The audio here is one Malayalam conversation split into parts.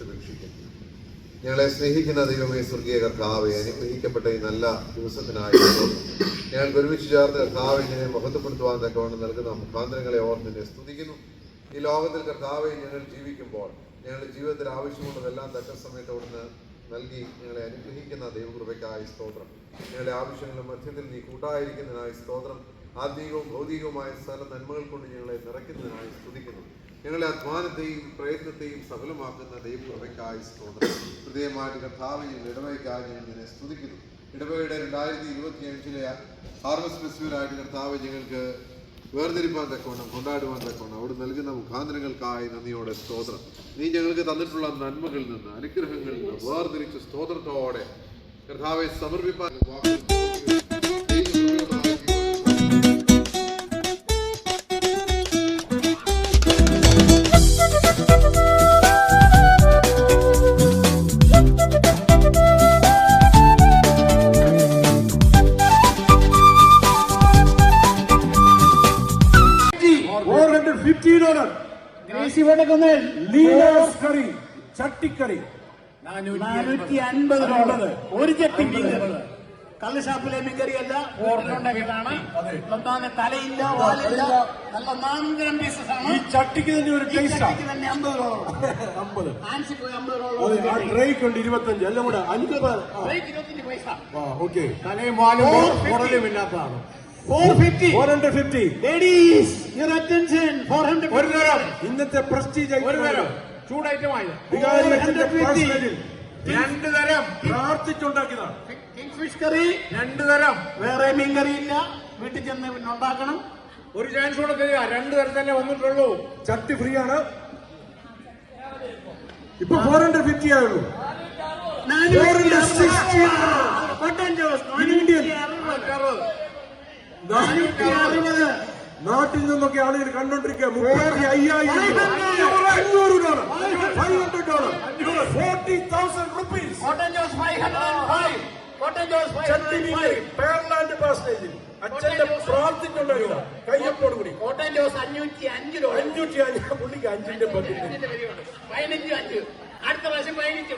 നാം ഞങ്ങളെ സ്നേഹിക്കുന്ന ദൈവമേ സ്വർഗീയ കർത്താവെ അനുഗ്രഹിക്കപ്പെട്ട ഈ നല്ല ദിവസത്തിനായി ഞങ്ങൾക്ക് ഒരുമിച്ച് ചേർന്ന് കർത്താവെ ഇങ്ങനെ മഹത്വപ്പെടുത്തുവാൻ തക്കവണ്ണം നൽകുന്ന മുഖാന്തരങ്ങളെ ഓർത്ത് സ്തുതിക്കുന്നു. ഈ ലോകത്തിൽ കർത്താവെ ഞങ്ങൾ ജീവിക്കുമ്പോൾ ഞങ്ങളുടെ ജീവിതത്തിൽ ആവശ്യമുള്ളതെല്ലാം തക്ക സമയത്ത് അവിടുന്ന് നൽകി ഞങ്ങളെ അനുഗ്രഹിക്കുന്ന ദൈവകൃപയ്ക്കായി സ്തോത്രം. ഞങ്ങളുടെ ആവശ്യങ്ങളുടെ മധ്യത്തിൽ നീ കൂട്ടായിരിക്കുന്നതിനായി സ്തോത്രം. ആത്മീയവും ഭൗതികവുമായ സകല നന്മകൾ കൊണ്ട് ഞങ്ങളെ നിറയ്ക്കുന്നതിനായി സ്തുതിക്കുന്നു. ഞങ്ങളുടെ അധ്വാനത്തെയും പ്രയത്നത്തെയും സഫലമാക്കുന്ന ദൈവകൃപയ്ക്കായി സ്തോത്രം. ഹൃദയമായിട്ട് കർത്താവ് ഞങ്ങൾ ഇടവയ്ക്കായി ഞങ്ങൾ സ്തുതിക്കുന്നു. ഇടവയുടെ രണ്ടായിരത്തി ഇരുപത്തി അഞ്ചിലെ ഹാർവസ്റ്റ് ഫെസ്റ്റിവലായിട്ട് കർത്താവ് ഞങ്ങൾക്ക് വേർതിരിപ്പാൻ തക്കവണ്ണം കൊണ്ടാടുവാൻ തക്കവണ്ണം അവിടെ നൽകുന്ന മുഖാന്തരങ്ങൾക്കായി നന്ദിയോടെ സ്തോത്രം. നീ ഞങ്ങൾക്ക് തന്നിട്ടുള്ള നന്മകളിൽ നിന്ന് അനുഗ്രഹങ്ങളിൽ നിന്ന് വേർതിരിച്ച് സ്തോത്രത്തോടെ കർത്താവെ സമർപ്പിപ്പാൻ അൻപത് ഡോളർ ഒരു ചെട്ടി മീൻകറി കള്ളുഷാപ്പിലെ മീൻകറിയല്ല ഒന്നാമത് തലയില്ല വാലില്ല നല്ല പീസസ് ആണ്. ഈ ചട്ടിക്ക് തന്നെ ഒരു ടേസ്റ്റാ തന്നെ അമ്പത് അമ്പത് ആൻസി പോയി അമ്പത് അത് ആ ഉണ്ട് ഇരുപത്തഞ്ച്. എല്ലാം കൂടെ അൻപത് ഇരുപത്തഞ്ച് പൈസ. ഓക്കെ. തലയും വാലും. പുറലും ഇല്ലാത്തതാണ്. ഇന്നത്തെ പ്രസ്റ്റീജ് ഒരു തരം ചൂടായിട്ട് വാങ്ങി. 450. പേഴ്സണലിൽ രണ്ട് തരം പ്രാർത്ഥിച്ചുണ്ടാക്കിയതാണ്. കിങ് ഫിഷ് കറി രണ്ട് തരം. വേറെ മീൻ കറി ഇല്ല വീട്ടിൽ ചെന്ന് പിന്നെ ഉണ്ടാക്കണം. ഒരു ചാൻസ് കൂടെ തരിക. രണ്ട് തന്നെ വന്നിട്ടുള്ളൂ. ചട്ടി ഫ്രീ ആണ്. ഇപ്പൊ ഫോർ ഹൺഡ്രഡ് ഫിഫ്റ്റി ആയുള്ളൂ. 460 അറുപത്. നാട്ടിൽ നിന്നൊക്കെ ആളുകൾ കണ്ടോണ്ടിരിക്കുക. മുപ്പത്തി അയ്യായിരം അഞ്ഞൂറ് dollar five hundred dollar. Forty thousand rupees. Cotton Jose 505. Cotton Jose 505. Pearland പാസേജിൽ അച്ഛന്റെ പ്രാർത്ഥിച്ചുണ്ടാക്കിയതാ കയ്യപ്പോട് കൂടി. കോട്ടൺ ജോസ് അഞ്ഞൂറ്റി അഞ്ച് ഡോളർ അഞ്ഞൂറ്റി അഞ്ച് പുള്ളിക്ക് അഞ്ചിന്റെ പതിനഞ്ച് അഞ്ചിന്റെ അഞ്ച്. അടുത്ത പ്രാവശ്യം പതിനഞ്ച്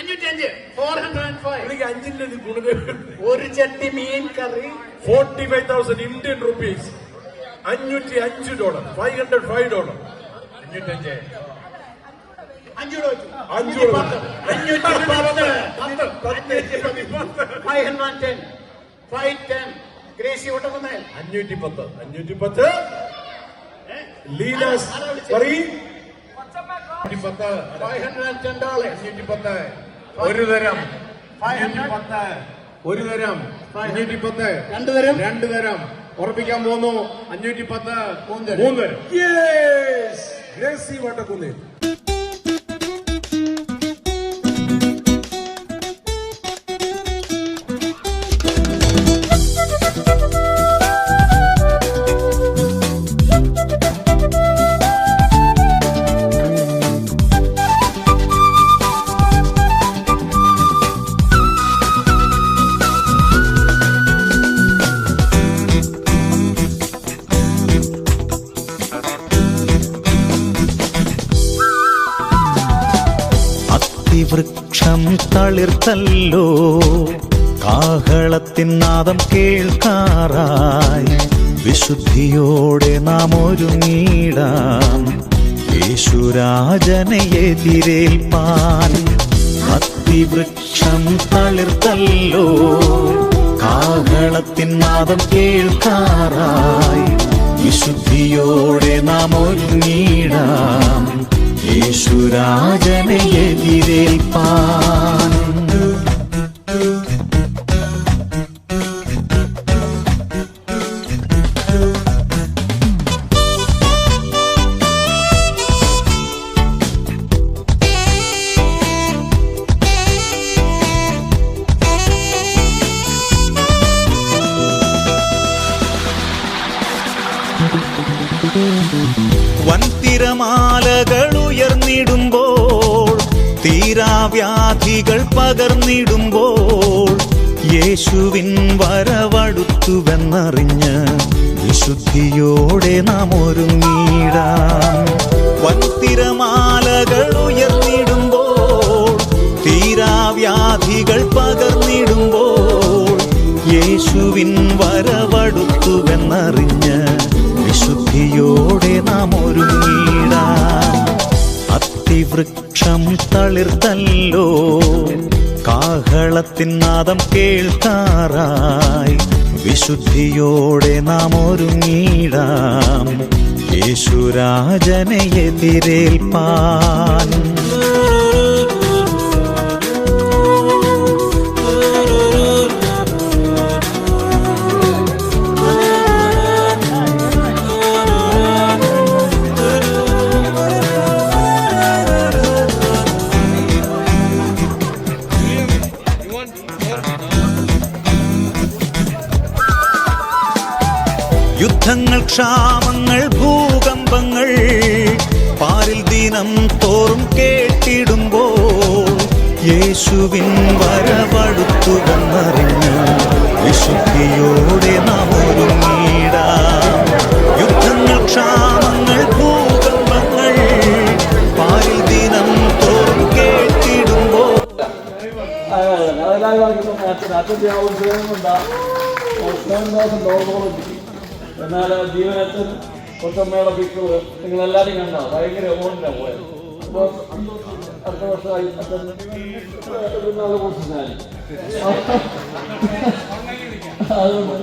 അഞ്ഞൂറ്റി അഞ്ച് ഫോർ ഹൺഡ്രഡ് ആൻഡ് ഫൈവ്. പുള്ളിക്ക് അഞ്ചിന്റെ ഇത് ഒരു ചട്ടി മീൻ കറി. Forty five thousand Indian rupees. അഞ്ഞൂറ്റി അഞ്ച് dollar. Five hundred five dollar. അഞ്ഞൂറ്റഞ്ച്. വെച്ചു. അഞ്ഞൂറ്റി രൂപ. പത്ത്. അഞ്ഞൂറ്റി പത്ത്. പത്ത്. അഞ്ഞൂറ്റി പത്ത്. Five hundred ten. Five ten. Gracy Ottakkunnel അഞ്ഞൂറ്റി പത്ത് അഞ്ഞൂറ്റി പത്ത് ലീലാസ് പത്ത് ഒരു തരം. Five hundred. പത്ത് ഒരു തരം. അഞ്ഞൂറ്റി പത്ത് രണ്ട് തരം. രണ്ട് തരം. ഉറപ്പിക്കാൻ പോകുന്നു. അഞ്ഞൂറ്റി പത്ത് മൂന്ന് ഗ്രേസി വട്ടക്കുന്നേൽ. അത്തിവൃക്ഷം തളിർത്തല്ലോ. കാഹളത്തിൻ നാദം കേൾക്കാറായി. വിശുദ്ധിയോടെ നാം ഒരുങ്ങിടാം. യേശുരാജനെ എതിരേൽപ്പാൻ. അത്തിവൃക്ഷം തളിർത്തല്ലോ. കാഹളത്തിൻ നാദം കേൾക്കാറായി. വിശുദ്ധിയോടെ നാം ഒരുങ്ങിടാം. യേശുരാജനെ എതിരേൽപ്പാൻ തളിർത്തല്ലോ കാഹളത്തിൻ നാദം കേൾക്കാറായി വിശുദ്ധിയോടെ നാം ഒരുങ്ങിടാം യേശുരാജനെ എതിരേൽപ്പാൻ യേശുവിൻ വരവടുത്തു വന്നറിഞ്ഞു വിശുദ്ധിയോടെ നാം ഒരു യുദ്ധങ്ങൾ ക്ഷാമങ്ങൾ ഭൂകമ്പങ്ങൾ പാലിൽ ദിനം തോറും കേട്ടിടുമ്പോൾ എന്നാൽ ജീവനത്തിൽ കൊച്ചമ്മയുടെ പിക്കുകൾ നിങ്ങളെല്ലാവരും കണ്ടോ? ഭയങ്കര എമൗണ്ടിലാണ് പോയത്. അപ്പോൾ അടുത്ത വർഷമായി. അച്ഛൻ ഒരു നാല് കുറച്ച് ഞാൻ അതുകൊണ്ട്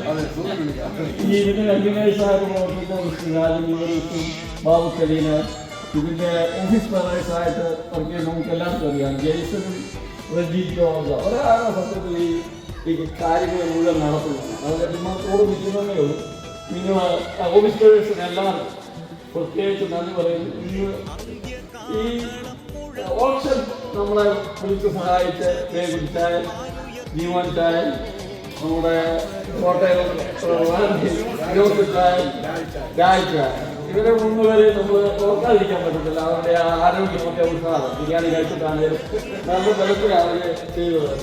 ഈ ഇതിന് കണ്ടിന്യൂസായിട്ട് പ്രവർത്തിച്ച കൃഷ്ണരാജൻ യൂണിവേഴ്സും ബാബു കലീന ഇതിന്റെ ഓഫീസ് മെമ്പേഴ്സായിട്ട് വർക്ക് ചെയ്യുന്ന നമുക്ക് എല്ലാവർക്കും അറിയാം. ജെയ്സനും റജീറ്റോ ഒരാളാണ് സത്യത്തിൽ ഈ ഈ കാര്യങ്ങൾ മുഴുവൻ നടത്തുന്നത് അത് നിങ്ങളോട് നിൽക്കുന്നതേ ഉള്ളൂ. നിങ്ങൾ ഓഫീസ് എല്ലാവർക്കും പ്രത്യേകിച്ച് നന്ദി പറയുന്നു. ഈ ഓപ്ഷൻ നമ്മളെ വിളിച്ച് സഹായിച്ച് നമ്മുടെ കോട്ടയം ഇരുപത്തി ചായൻ രാജ് ചായൻ ഇവരെ നമ്മൾ ഓർക്കാതിരിക്കാൻ പറ്റത്തില്ല. അവരുടെ ആരോഗ്യമൊക്കെ ഉത്സാഹം ബിരിയാണി കഴിച്ചിട്ടാണെങ്കിലും നല്ല തലത്തിലാണ് ചെയ്തത്.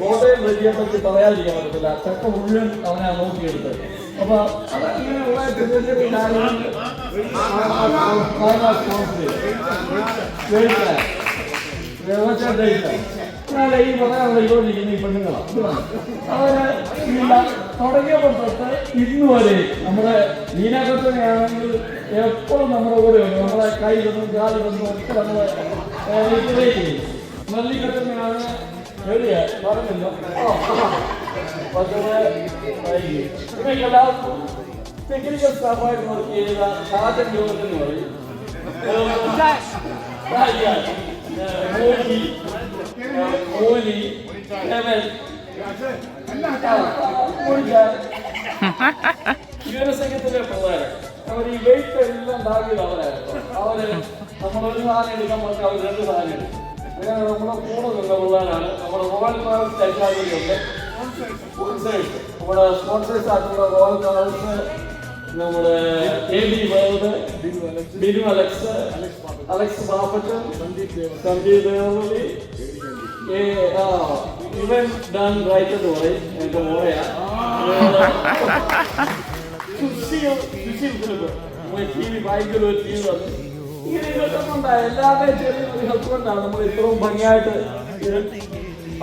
കോട്ടയം വലിയെ പറ്റി പറയാതിരിക്കാൻ പറ്റത്തില്ല. ചക്ക മുഴുവൻ അവനെ നോക്കിയെടുത്തത്. അപ്പൊ അത് ഇങ്ങനെയുള്ള ചെറിയ ചെറിയ കാര്യങ്ങൾ എന്നാലേ ഈ പറയാനുള്ള യോജിക്കുന്ന ഈ പെണ്ണുങ്ങളാണ് അവർ ഇല്ല ഇന്ന് വരെ നമ്മുടെ മീനാകത്തനെയാണെങ്കിൽ എപ്പോഴും നമ്മുടെ കൂടെ ഉണ്ട്. നമ്മളെ കാൽ കാലിലൊന്നും ഒക്കെ നമ്മളെ ചെയ്യും മല്ലികത്തനെയാണ് പറഞ്ഞല്ലോ. ഇവയ്ക്കെല്ലാവർക്കും ടെക്നിക്കൽ സ്റ്റാഫായിട്ട് വർക്ക് ചെയ്ത ഷാജൻ ജോർജ് എന്ന് പറയും മോഹി ഹെവൻ യുവനസംഘത്തിലെ പിള്ളേര് അവർ ഈ വെയിറ്റ് എല്ലാം താങ്ങിയത് അവരായിരുന്നു അവർ നമ്മളൊരു സാധനം എടുക്കാൻ പറഞ്ഞാൽ അവർ രണ്ട് സാധനം എടുക്കും അങ്ങനെ നമ്മുടെ കൂടെ നിന്ന പിള്ളേരാണ് നമ്മുടെ റോയൽ പാലസ് ടെക്നോളജിയുണ്ട് സ്പോൺസേഴ്സ് നമ്മുടെ സ്പോൺസേഴ്സ് ആയിട്ടുള്ള റോയൽ പാലസ് നമ്മുടെ A B world Binu Alex Alex Bappachan Sandeep Devali ഇവൻ ഡൺ റൈറ്റ് എന്ന് പറയും എന്റെ മോളെയാ. Sushil Sushil Philip T V ഭയങ്കര ഒരു ടി വി വന്നു എല്ലാവരുടെയും ചെറിയൊരു ഹെൽപ്പ് കൊണ്ടാണ് നമ്മൾ ഇത്രയും ഭംഗിയായിട്ട്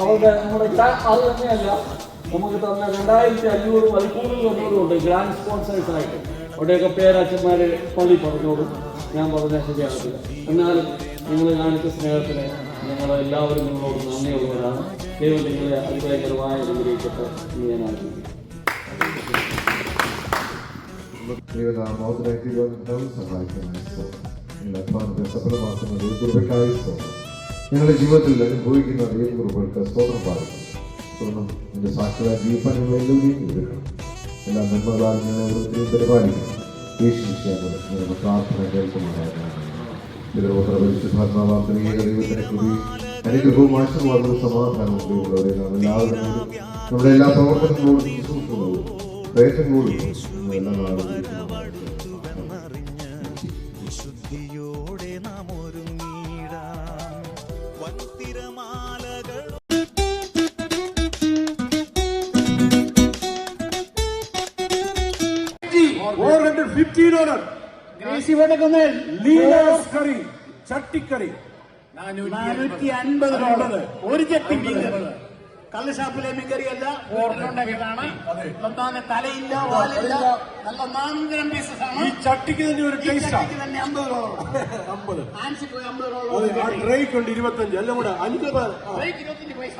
അവരുടെ നമ്മുടെ അത് തന്നെയല്ല. നമുക്ക് തന്ന രണ്ടായിരത്തി അഞ്ഞൂറ് മണിക്കൂറിൽ ഉണ്ട് ഗ്രാൻഡ് സ്പോൺസേഴ്സ് ആയിട്ട് അവിടെയൊക്കെ പേരച്ഛന്മാര് പള്ളി പറഞ്ഞോടും. ഞാൻ പറഞ്ഞ ശരിയാകത്തില്ല. എന്നാലും നിങ്ങൾ കാണിച്ച സ്നേഹത്തിന് ഞങ്ങൾ എല്ലാവരും നിങ്ങളോട് നന്ദിയുള്ളവരാണ്. ദൈവം നിങ്ങളെ അതിഭയങ്കരമായ അനുഗ്രഹിക്കട്ടെ എന്ന് ഞാൻ ആഗ്രഹിക്കുന്നു. ദൈവനാമോദരത്തിൽ വന്നിട്ടും സഹായിക്കുന്ന സഫലമാക്കുന്ന ദൈവകൃപയ്ക്കായി സ്തോത്രം ഞങ്ങളുടെ ജീവിതത്തിൽ അനുഭവിക്കുന്ന ദൈവകൃപകൾക്ക് സ്തോത്രം പാടുന്നു. തുടർന്നും സാക്ഷരാ ഞങ്ങൾ എല്ലാവരെയും എടുക്കണം എല്ലാ നന്മകളാൽ ഞങ്ങളെ ഓരോരുത്തരെയും പരിപാലിക്കണം പ്രാർത്ഥന അനുഗ്രഹവും ആശീർവാദവും സമാധാനവും നാം നമ്മുടെ എല്ലാ പ്രവർത്തനങ്ങളോടും പ്രയത്നങ്ങളോടും 415 ഡോളർ ഗ്രേസി വടക്കുന്നേൽ ലീലേഴ്സ് കറി ചട്ടിക്കറി നാനൂറ്റി അൻപത് രൂപ ഒരു ചട്ടി മീൻകറി കള്ളുഷാപ്പിലെ മീൻകറി അല്ല തലയില്ല വാലില്ല നല്ല നാനൂറ് പീസസ് ആണ്. ഈ ചട്ടിക്ക് തന്നെ ഒരു ചട്ടിക്ക് തന്നെ അമ്പത് രൂപ അമ്പത്. ആൻസി അമ്പത് രൂപ ആ ഡ്രൈക്ക് ഉണ്ട് ഇരുപത്തഞ്ച് എല്ലാം കൂടെ അൻപത്. പൈസ.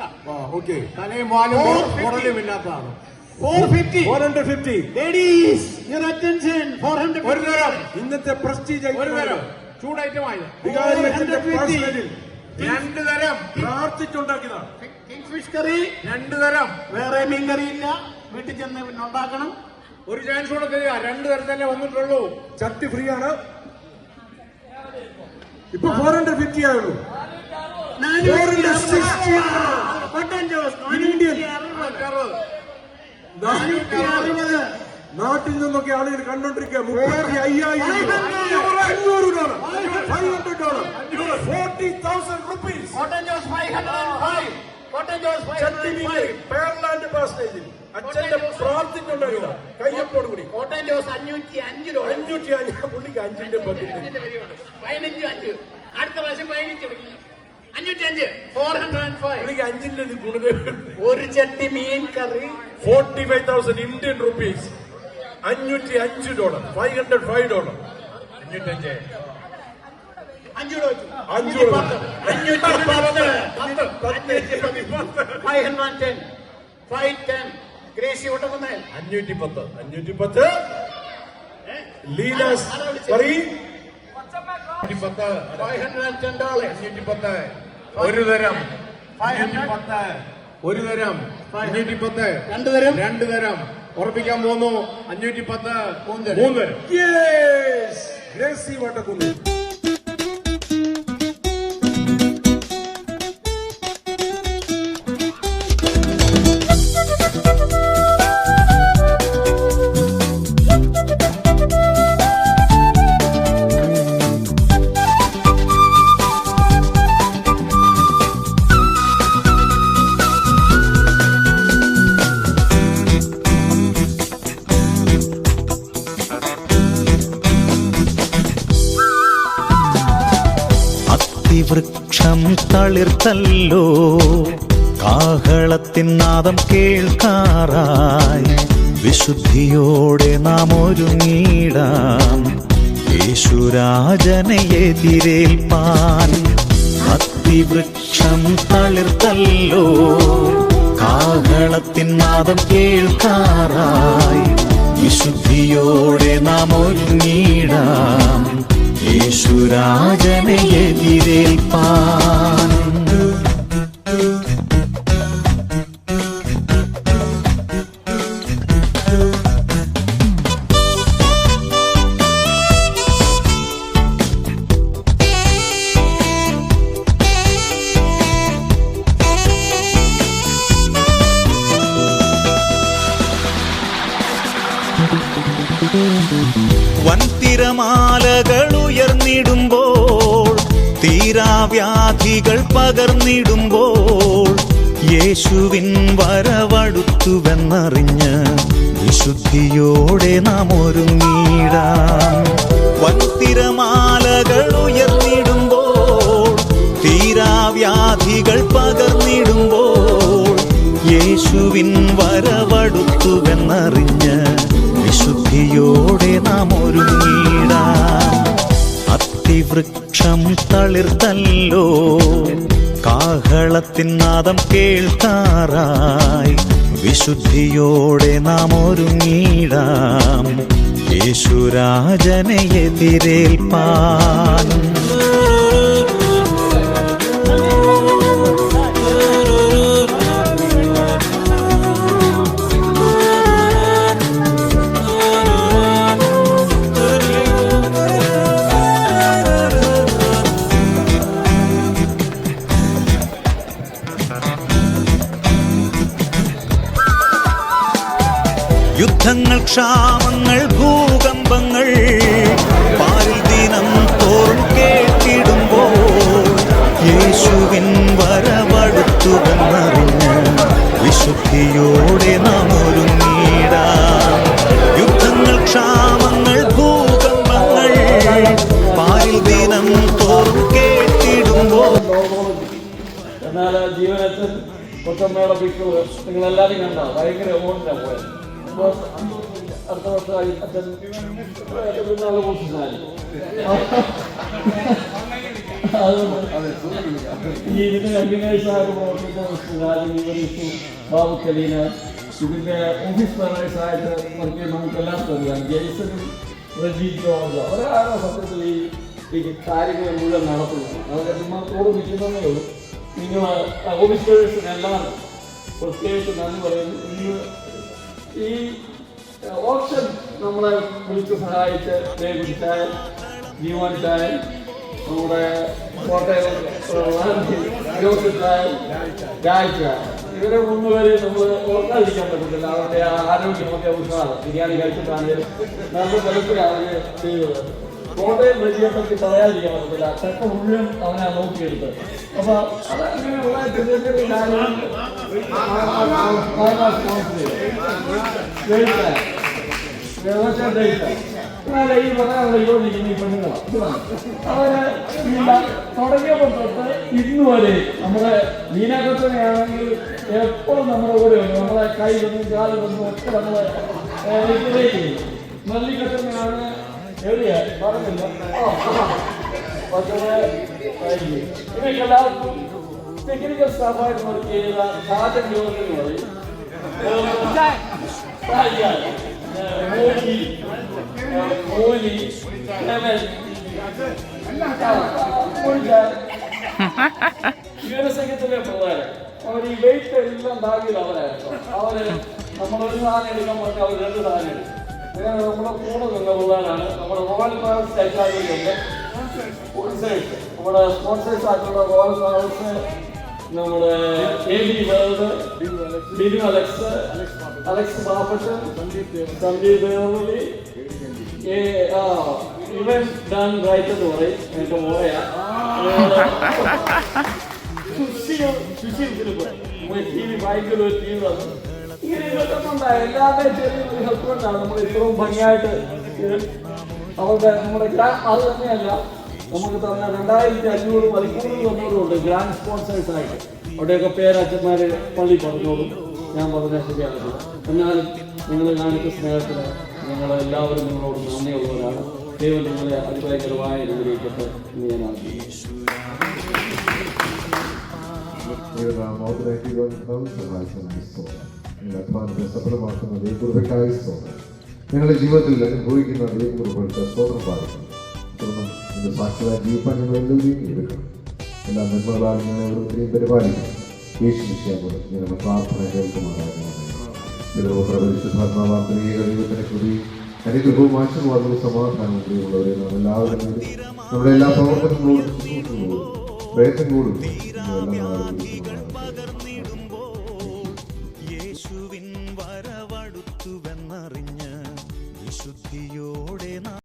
തലയും വാലും ഇല്ലാത്തതാണ്. Four fifty four hundred fifty ladies your attention four hundred ഒരു തരം ഇന്നത്തെ പ്രസ്റ്റീജ് ഒരു തരം ചൂടൈറ്റമായത് വികാരിയച്ഛന്റെ 450. പേഴ്സണലിൽ രണ്ട് തരം പ്രാർത്ഥിച്ചുണ്ടാക്കിയതാണ്. കിങ് ഫിഷ് കറി രണ്ട് തരം വേറെ മീൻ കറി ഇല്ല. വീട്ടിൽ ചെന്ന് പിന്നെ ഉണ്ടാക്കണം. ഒരു ചാൻസ് കൂടെ തരിക രണ്ട് തരത്തല്ലേ വന്നിട്ടുള്ളൂ. ചട്ടി ഫ്രീ ആണ്. ഇപ്പൊ ഫോർ ഹൺഡ്രഡ് ഫിഫ്റ്റി ആയുള്ളൂ. Indian. നാട്ടിൽ നിന്നൊക്കെ ആളുകൾ കണ്ടോണ്ടിരിക്കുക. മുപ്പത്തി അയ്യായിരം അഞ്ഞൂറ് dollar. Five hundred dollar. Forty thousand rupees Pearland പാസ്റ്റേജിൽ അച്ഛന്റെ പ്രാർത്ഥിച്ചുണ്ടാക്കിയതാ കയ്യപ്പോട് കൂടി. കോട്ടയം ജോസ് അഞ്ഞൂറ്റി അഞ്ച് രൂപ അഞ്ഞൂറ്റി അഞ്ച്. പുള്ളിക്ക് അഞ്ചിന്റെ പതിനഞ്ച് അഞ്ച്. അടുത്ത പ്രാവശ്യം പതിനഞ്ച് അഞ്ഞൂറ്റി അഞ്ച്. ഫോർ ഹൺഡ്രഡ് ആൻഡ് ഫൈവ് പുള്ളിക്ക് അഞ്ചിന്റെ ഒരു ചട്ടി മീൻ കറി. Forty five thousand Indian rupees അഞ്ഞൂറ്റി അഞ്ച് dollar. Five hundred five dollar. അഞ്ഞൂറ്റഞ്ച്. അഞ്ഞൂറ്റി പത്ത് പത്ത്. Five hundred ten five ten Gracy Ottakkunne അഞ്ഞൂറ്റി പത്ത് അഞ്ഞൂറ്റി പത്ത് ലീലാസ് കറി അഞ്ഞൂറ്റി പത്ത്. ഫൈവ് ഹൺഡ്രഡ് ടെൻ ഡോളേഴ്സ് അഞ്ഞൂറ്റി പത്ത് ഒരു തരം. അഞ്ഞൂറ്റി പത്ത് ഒരു തരം അഞ്ഞൂറ്റി പത്ത് രണ്ട് തരം? രണ്ട് തരം. ഉറപ്പിക്കാൻ പോകുന്നു. അഞ്ഞൂറ്റി പത്ത് മൂന്ന് തരം. മൂന്ന് തരം. യെസ് ഗ്രേസി വട്ടക്കുന്ന്. അത്തിവൃക്ഷം തളിർത്തല്ലോ. കാഹളത്തിൻ നാദം കേൾക്കാറായി. വിശുദ്ധിയോടെ നാം ഒരുങ്ങിടാം. യേശുരാജനെ എതിരേൽപ്പാൻ. ഭക്തിവൃക്ഷം തളിർത്തല്ലോ. കാഹളത്തിൻ നാദം കേൾക്കാറായി. വിശുദ്ധിയോടെ നാം ഒരുങ്ങിടാം. യേശുരാജനെ എതിരേൽപ്പാൻ യേശുവിൻ വരവടുത്തുവെന്നറിഞ്ഞ് വിശുദ്ധിയോടെ നാം ഒരുങ്ങിടാം വൻതിരമാലകൾ ഉയർന്നിടുമ്പോൾ തീരാവ്യാധികൾ പകർന്നിടുമ്പോൾ യേശുവിൻ വരവടുത്തുവെന്നറിഞ്ഞ് വിശുദ്ധിയോടെ നാം ഒരുങ്ങിടാം അത്തിവൃക്ഷം തളിർത്തല്ലോ. കാഹളത്തിൻ നാദം കേൾക്കാറായി വിശുദ്ധിയോടെ നാം ഒരുങ്ങിടാം യേശുരാജനെ എതിരേൽപ്പാൻ. ക്ഷാമങ്ങൾ ഭൂകമ്പങ്ങൾ പാലിൽ ദിനം തോറും കേട്ടിടുമ്പോൾ യേശുവിൻ വരവടുത്തുവെന്നറിഞ്ഞ് വിശുദ്ധിയോടെ നാം ഒരു യുദ്ധങ്ങൾ ക്ഷാമങ്ങൾ ഭൂകമ്പങ്ങൾ പാലിൽ ദിനം തോറും കേട്ടിടുമ്പോൾ ജീവനത്തിൽ കൊച്ചമ്മയുടെ പിക്ചർ നിങ്ങളെല്ലാവരും ഭയങ്കര എമൗണ്ടിനാണ് പോയത്. അടുത്ത വർഷമായി അച്ഛൻ പൊസിഷനായി അതുകൊണ്ട് ഈ ഇതിന്റെ മിസ്റ്റർ രാജൻ ഇവരിച്ചു ബാബു കലീന ഇതിന്റെ ഓഫീസ് മെമ്പേഴ്സായിട്ട് വർക്ക് ചെയ്യുന്ന നമുക്ക് എല്ലാവർക്കും അറിയാം. ജെയ്സനും റജി ജോർജ് അവരാണ് സത്യത്തിൽ ഈ ഈ കാര്യങ്ങൾ മുഴുവൻ നടത്തുന്നത്. അതൊക്കെ ചുമ്മാ കൂടെ നിൽക്കുന്നതേ ഉള്ളൂ. നിങ്ങൾ ഓഫീസ് മെമ്പേഴ്സിന് എല്ലാം പ്രത്യേകിച്ച് നന്ദി പറയുന്നു. ഈ ഓപ്ഷൻ നമ്മളെ വിളിച്ച് സഹായിച്ച് ഡേവിഡ് ചായൻ ജീവൻ ചായൻ നമ്മുടെ കോട്ടയം ജോസഫ് ചായൻ രാജ് ചായൻ ഇവരെ മൂന്നുപേരെ നമ്മൾ ഓർക്കാതിരിക്കാൻ പറ്റത്തില്ല അവരുടെ ആരോഗ്യമൊക്കെ ഉഷാറ് ബിരിയാണി കഴിച്ചിട്ടാണെങ്കിലും നല്ല തലത്തിലാണ് ചെയ്തത് കോട്ടയം വലിയപ്പറ്റി പറയാതിരിക്കാൻ പറ്റത്തില്ല ചക്ക മുഴുവൻ അവനെ നോക്കിയെടുത്തത് അപ്പൊ അതങ്ങനെയുള്ള ചെറിയ എന്നാലേ ഈ പറയാനുള്ള യോജിക്കുന്ന ഈ പെണ്ണുങ്ങളാണ് അവർ തുടങ്ങിയപ്പോൾ തൊട്ട് ഇന്ന് വരെ നമ്മുടെ മീനാകത്തനെയാണെങ്കിൽ എപ്പോഴും നമ്മുടെ കൂടെ ഉണ്ട് നമ്മളെ കൈ വന്നും കാൽ വന്നും ഒക്കെ നമ്മളെ ചെയ്യും മല്ലികത്തനെയാണ് എവിടെയാ പറഞ്ഞില്ല. പക്ഷേ ടെക്നിക്കൽ സ്റ്റാഫായിട്ട് വർക്ക് ചെയ്ത ഷാജൻ ജോലി എന്ന് മോലി മോലി വിവരസംഘത്തിലെ പിള്ളേര് അവർ ഈ വെയിറ്റ് എല്ലാം താങ്ങിയത് അവരായിരുന്നു അവർ നമ്മളൊരു സാധനം എടുക്കാൻ പറഞ്ഞാൽ അവർ രണ്ട് സാധനം എടുക്കും അങ്ങനെ നമ്മുടെ കൂടെ നിന്ന പിള്ളേരാണ് നമ്മുടെ റോയൽ ട്രാവൽസ് കൈകാര്യമുണ്ട് സ്പോൺസേഴ്സ് നമ്മുടെ സ്പോൺസേഴ്സ് ആയിട്ടുള്ള റോയൽ ട്രാവൽസ് നമ്മുടെ A B world Binu Alex Alex Bappachan Sandeep Devali ഇവൻ ഡൺ റൈറ്റ് എന്ന് പറയും. എന്റെ മോളയാ. സുശീൽ സുശീൽ ടി ഭയങ്കര ഒരു ടി വി വന്നു. ഇങ്ങനെ ഇതൊക്കെ എല്ലാവരുടെയും ചെറിയൊരു ഹെൽപ്പ് നമ്മൾ ഇത്രയും ഭംഗിയായിട്ട് അവരുടെ നമ്മുടെ അത് തന്നെയല്ല നമുക്ക് തന്ന രണ്ടായിരത്തി അഞ്ഞൂറ് മണിക്കൂറിൽ വന്നവരുണ്ട് ഗ്രാൻഡ് സ്പോൺസേഴ്സ് ആയിട്ട് അവിടെയൊക്കെ പേരച്ഛന്മാര് പള്ളി പറഞ്ഞോളും. ഞാൻ പറഞ്ഞ ശരിയാണ്. എന്നാലും നിങ്ങൾ കാണിച്ച സ്നേഹത്തിന് നിങ്ങൾ നിങ്ങളോട് നന്ദിയുള്ളവരാണ് ദൈവം നിങ്ങളെ അതിഭയങ്കരമായ രീതിയിലേക്കട്ടെ ഞങ്ങളുടെ ജീവിതത്തിൽ അനുഭവിക്കുന്ന ഞങ്ങൾ എല്ലാവരെയും എടുക്കണം എല്ലാ ഞങ്ങളെ ഓരോരുത്തരെയും പരിപാലിക്കണം. നമ്മുടെ നമ്മുടെ എല്ലാ പ്രവർത്തനങ്ങളോടും യേശുവിൻ വരവടുത്തുവെന്നറിഞ്ഞ് വിശുദ്ധിയോടെ